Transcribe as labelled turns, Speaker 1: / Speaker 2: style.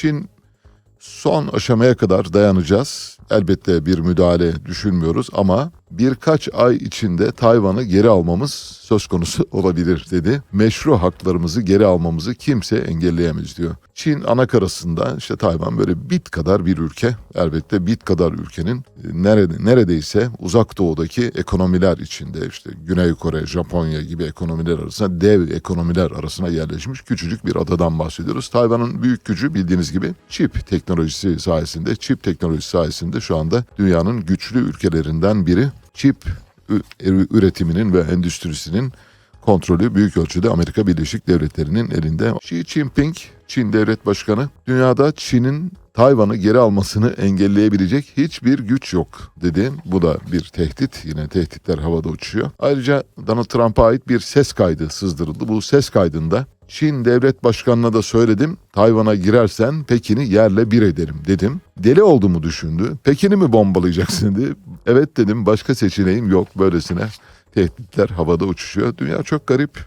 Speaker 1: Çin son aşamaya kadar dayanacağız. Elbette bir müdahale düşünmüyoruz ama birkaç ay içinde Tayvan'ı geri almamız söz konusu olabilir dedi. Meşru haklarımızı geri almamızı kimse engelleyemez diyor. Çin ana karasında işte Tayvan böyle bit kadar bir ülke. Elbette bit kadar ülkenin nerede, neredeyse uzak doğudaki ekonomiler içinde işte Güney Kore, Japonya gibi ekonomiler arasında dev ekonomiler arasına yerleşmiş küçücük bir adadan bahsediyoruz. Tayvan'ın büyük gücü bildiğiniz gibi çip teknolojisi sayesinde, çip teknolojisi sayesinde şu anda dünyanın güçlü ülkelerinden biri. Çip üretiminin ve endüstrisinin kontrolü büyük ölçüde Amerika Birleşik Devletleri'nin elinde. Xi Jinping, Çin Devlet Başkanı, dünyada Çin'in Tayvan'ı geri almasını engelleyebilecek hiçbir güç yok dedi. Bu da bir tehdit. Yine tehditler havada uçuyor. Ayrıca Donald Trump'a ait bir ses kaydı sızdırıldı. Bu ses kaydında Çin Devlet Başkanı'na da söyledim. Tayvan'a girersen Pekin'i yerle bir ederim dedim. Deli olduğumu düşündü. Pekin'i mi bombalayacaksın dedi. Evet dedim başka seçeneğim yok böylesine. Tehditler havada uçuşuyor. Dünya çok garip.